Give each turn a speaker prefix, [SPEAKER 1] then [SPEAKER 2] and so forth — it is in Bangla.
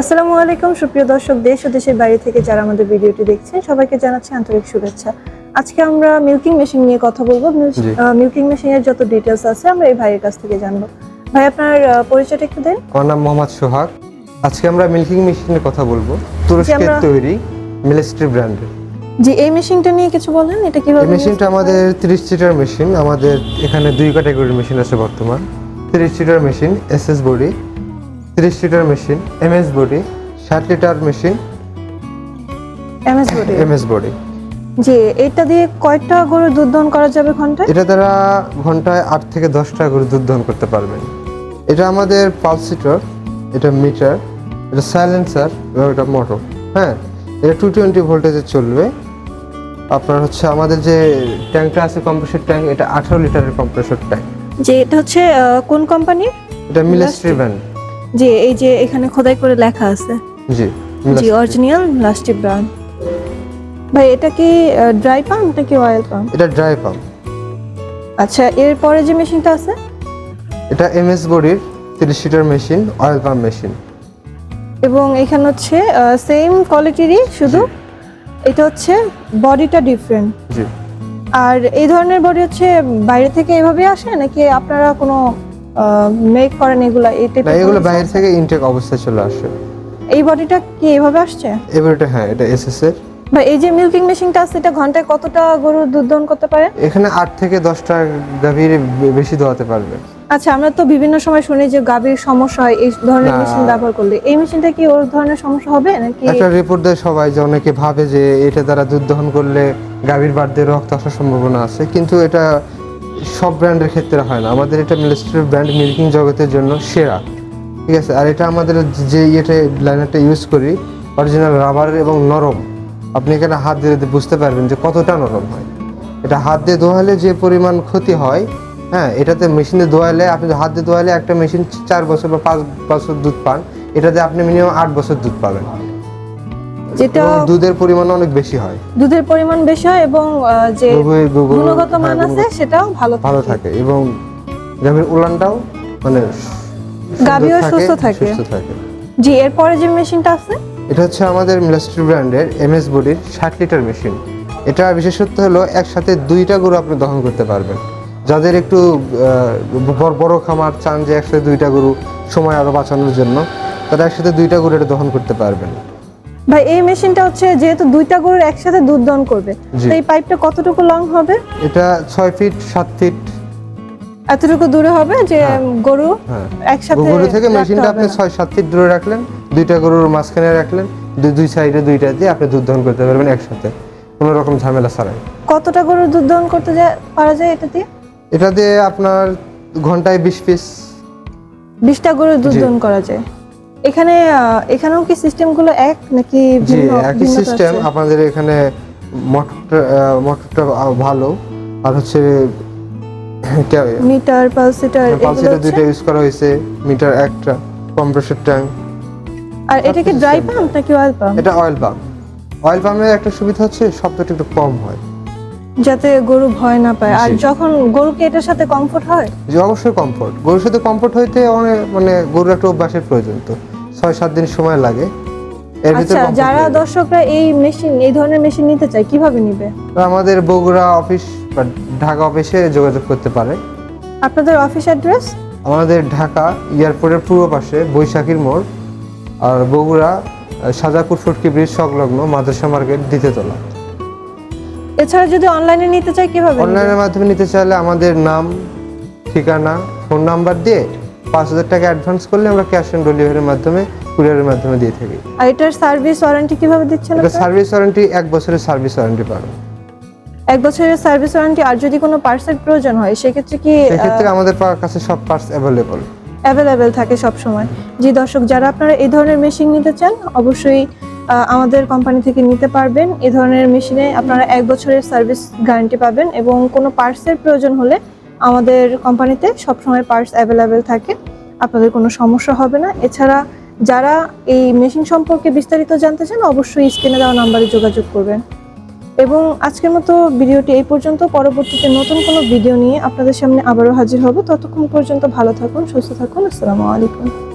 [SPEAKER 1] আসসালামু আলাইকুম সুপ্রিয় দর্শক দেশ ও দেশের বাইরে থেকে যারা আমাদের ভিডিওটি দেখছেন সবাইকে জানাচ্ছি আন্তরিক শুভেচ্ছা। আজকে আমরা মিল্কিং মেশিন নিয়ে কথা বলব। মিল্কিং মেশিনের যত ডিটেলস আছে আমরা এই ভাইয়ের কাছ থেকে জানব। ভাই আপনার পরিচয়টা একটু দেন।
[SPEAKER 2] আমার নাম মোহাম্মদ সোহাগ। আজকে আমরা মিল্কিং মেশিনের কথা বলব। তুরস্কের তৈরি মিলিস্ট্রি ব্র্যান্ডের
[SPEAKER 1] জি এই মেশিনটা নিয়ে কিছু বলেন এটা
[SPEAKER 2] এই
[SPEAKER 1] কীভাবে
[SPEAKER 2] মেশিনটা আমাদের তিরিশ সিটার মেশিন আমাদের এখানে দুই ক্যাটাগরির মেশিন আছে বর্তমান। তিরিশ সিটার মেশিন এস এস বডি তিরিশ litre machine M S body ষাট litre machine
[SPEAKER 1] MS body
[SPEAKER 2] M S body
[SPEAKER 1] জি এটা দিয়ে কয়টা গরুর দুধ দহন করা যাবে ঘন্টায়?
[SPEAKER 2] এটা দ্বারা ঘন্টায় আট থেকে দশটা করে দুধ দহন করতে পারবেন। এটা আমাদের পালসিটর এটা মিটার এটা সাইলেন্সার এবং এটা মোটর হ্যাঁ? এটা টু টোয়েন্টি ভোল্টেজে চলবে। আপনার হচ্ছে আমাদের যে ট্যাঙ্কটা আছে কম্প্রেসর ট্যাঙ্ক এটা আঠারো লিটারের কম্প্রেসর ট্যাঙ্ক
[SPEAKER 1] যে এটা হচ্ছে কোন কোম্পানির
[SPEAKER 2] এটা মিলেস্ট্রি ব্র্যান্ড
[SPEAKER 1] যে এই যে এখানে খোদাই করে লেখা আছে।
[SPEAKER 2] জি
[SPEAKER 1] জি। অরিজিনাল লাস্টি ব্র্যান্ড ভাই এটা কি ড্রাই পাম্প নাকি অয়েল পাম্প
[SPEAKER 2] এটা ড্রাই পাম্প
[SPEAKER 1] আচ্ছা এরপরে যে মেশিনটা আছে?
[SPEAKER 2] এটা এমএস বডির তিরিশ litre machine oil pump machine
[SPEAKER 1] এবং এখানে হচ্ছে সেম কোয়ালিটিরই শুধু এটা হচ্ছে বডিটা ডিফারেন্ট
[SPEAKER 2] জি।
[SPEAKER 1] আর এই ধরনের বডি হচ্ছে বাইরে থেকে এভাবে আসে নাকি আপনারা কোনো মেক করেন এগুলা এই
[SPEAKER 2] না
[SPEAKER 1] টাইপের
[SPEAKER 2] এগুলো বাইরে থেকে ইনটেক অবস্থায় চলে আসে।
[SPEAKER 1] এই বডিটা কি এভাবে আসছে?
[SPEAKER 2] এবার এটা হ্যাঁ এটা এসএস এর।
[SPEAKER 1] বা এই যে মিল্কিং মেশিনটা আছে এটা ঘন্টায় কতটা গরুর দুধ দহন করতে পারে?
[SPEAKER 2] এখানে আট থেকে দশটা গাভীর বেশি দোয়াতে পারবে।
[SPEAKER 1] আচ্ছা আমরা তো বিভিন্ন সময় শুনি যে গাভীর সমস্যা হয় এই ধরনের মেশিন ব্যবহার করলে। এই মেশিনটা কি ওর ধরনের সমস্যা হবে নাকি?
[SPEAKER 2] একটা রিপোর্ট দেয় সবাই যে অনেকে ভাবে যে এটা দ্বারা দুধ দহন করলে গাভীর বাড়তে রক্ত আসার সম্ভাবনা আছে কিন্তু এটা সব ব্র্যান্ডের ক্ষেত্রে হয় না। আমাদের এটা মিলিস্ট্রির ব্র্যান্ড মিল্কিং জগতের জন্য সেরা। ঠিক আছে? আর এটা আমাদের যে ইয়েটা লাইনারটা ইউজ করি অরিজিনাল রাবার এবং নরম, আপনি এখানে হাত দিয়ে বুঝতে পারবেন যে কতটা নরম হয়। এটা হাত দিয়ে ধোয়ালে যে পরিমাণ ক্ষতি হয় হ্যাঁ এটাতে মেশিনে ধোয়ালে, আপনি হাত দিয়ে ধোয়ালে একটা মেশিন চার বছর বা পাঁচ বছর দুধ পান, এটাতে আপনি মিনিমাম আট বছর দুধ পাবেন।
[SPEAKER 1] যেটা
[SPEAKER 2] দুধের পরিমাণ অনেক বেশি হয়।
[SPEAKER 1] দুধের পরিমাণ বেশি হয় এবং যে গুণগত মান
[SPEAKER 2] হ্যাঁ,
[SPEAKER 1] আছে সেটাও ভালো
[SPEAKER 2] ভালো থাকে এবং গাভীর উলানটাও মানে
[SPEAKER 1] গাভীও সুস্থ থাকে।
[SPEAKER 2] সুস্থ থাকে।
[SPEAKER 1] জি এরপরে যে মেশিনটা আছে?
[SPEAKER 2] এটা হচ্ছে আমাদের মিলাস্ট্রি ব্র্যান্ডের এমএস বডির ষাট লিটার মেশিন। এটা বিশেষত্ব হলো একসাথে দুইটা গরু আপনি দহন করতে পারবেন। যাদের একটু বড় বড় খামার চান যে একসাথে দুইটা গরু সময় আরও বাঁচানোর জন্য তারা একসাথে দুইটা গরু এটা দহন করতে পারবেন।
[SPEAKER 1] ভাই এই মেশিনটা হচ্ছে যেহেতু দুইটা গরুর একসাথে দুধ দহন করবে। তো এই পাইপটা কতটুকু লং হবে
[SPEAKER 2] এটা ছয় ফিট সাত ফিট
[SPEAKER 1] এতটুকু দূরে হবে যে
[SPEAKER 2] হ্যাঁ।
[SPEAKER 1] গরু
[SPEAKER 2] হ্যাঁ
[SPEAKER 1] একসাথে
[SPEAKER 2] গরু থেকে মেশিনটা আপনি
[SPEAKER 1] না।
[SPEAKER 2] ছয় সাত ফিট দূরে রাখলেন দুইটা গরুর মাঝখানে রাখলেন দুই দুই সাইডে দুইটা দিয়ে আপনি দুধ দহন করতে পারবেন একসাথে কোনো রকম ঝামেলা ছাড়াই
[SPEAKER 1] কতটা গরুর দুধ দহন করতে যায় পারা যায় এটা দিয়ে
[SPEAKER 2] এটা দিয়ে আপনার ঘন্টায় বিশ পিস
[SPEAKER 1] বিশটা গরুর দুধ। দহন করা যায় এখানে এখানেও কি সিস্টেমগুলো এক নাকি
[SPEAKER 2] জি
[SPEAKER 1] ভিন্ন
[SPEAKER 2] একই সিস্টেম আপনাদের এখানে মোটরটা মোটরটা ভালো। আর হচ্ছে
[SPEAKER 1] মিটার পালসিটার এগুলো
[SPEAKER 2] পালসিটা
[SPEAKER 1] হচ্ছে?
[SPEAKER 2] ইউজ করা হয়েছে মিটার একটা কম্প্রেসর ট্যাঙ্ক
[SPEAKER 1] আর এটা কি ড্রাই পাম্প নাকি অয়েল পাম্প
[SPEAKER 2] এটা অয়েল পাম্প অয়েল পাম্পের একটা সুবিধা হচ্ছে শব্দটা একটু কম হয়।
[SPEAKER 1] যাতে গরু ভয় না পায়। আর যখন গরুকে এটার সাথে কমফোর্ট হয়?
[SPEAKER 2] যে অবশ্যই কমফোর্ট গরুর সাথে কমফোর্ট হইতে অনেক মানে গরুর একটা অভ্যাসের প্রয়োজন তো। ছয় সাত দিন সময় লাগে। এর ভিতরে
[SPEAKER 1] আচ্ছা যারা দর্শকরা এই মেশিন এই ধরনের মেশিন নিতে চায় কীভাবে নিবে?
[SPEAKER 2] আমাদের বগুড়া অফিস বা ঢাকা অফিসে যোগাযোগ করতে পারে।
[SPEAKER 1] আপনাদের অফিস অ্যাড্রেস
[SPEAKER 2] আমাদের ঢাকা এয়ারপোর্টের পূর্ব পাশে বৈশাখীর মোড় আর বগুড়া সাজাপুর ফুটকি ব্রিজ সংলগ্ন মাদ্রাসা মার্কেট দ্বিতীয়তলা
[SPEAKER 1] এছাড়া যদি অনলাইনে নিতে চায় কীভাবে
[SPEAKER 2] অনলাইনের মাধ্যমে নিতে চাইলে আমাদের নাম ঠিকানা ফোন নাম্বার দিয়ে পাঁচ হাজার টাকা অ্যাডভান্স করলে আমরা ক্যাশ অন ডেলিভারির মাধ্যমে কুরিয়ারের মাধ্যমে দিয়ে থাকি।
[SPEAKER 1] আর এটার সার্ভিস ওয়ারেন্টি কীভাবে দিচ্ছেন
[SPEAKER 2] এটা সার্ভিস ওয়ারেন্টি এক বছরের সার্ভিস ওয়ারেন্টি পাবেন।
[SPEAKER 1] এক বছরের সার্ভিস ওয়ারেন্টি আর যদি কোনো পার্সেল প্রয়োজন হয় সেক্ষেত্রে কি
[SPEAKER 2] সেক্ষেত্রে আমাদের কাছে সব পার্টস অ্যাভেলেবল
[SPEAKER 1] অ্যাভেলেবেল থাকে সব সময়। জি দর্শক যারা আপনারা এই ধরনের মেশিন নিতে চান অবশ্যই আমাদের কোম্পানি থেকে নিতে পারবেন। এই ধরনের মেশিনে আপনারা এক বছরের সার্ভিস গ্যারান্টি পাবেন এবং কোনো পার্টসের প্রয়োজন হলে আমাদের কোম্পানিতে সবসময় পার্টস অ্যাভেলেবেল থাকে, আপনাদের কোনো সমস্যা হবে না। এছাড়া যারা এই মেশিন সম্পর্কে বিস্তারিত জানতে চান, অবশ্যই স্ক্রিনে দেওয়া নাম্বারে যোগাযোগ করবেন। এবং আজকের মতো ভিডিওটি এই পর্যন্ত। পরবর্তীতে নতুন কোনো ভিডিও নিয়ে আপনাদের সামনে আবারও হাজির হবে। ততক্ষণ পর্যন্ত ভালো থাকুন, সুস্থ থাকুন। আসসালামু আলাইকুম।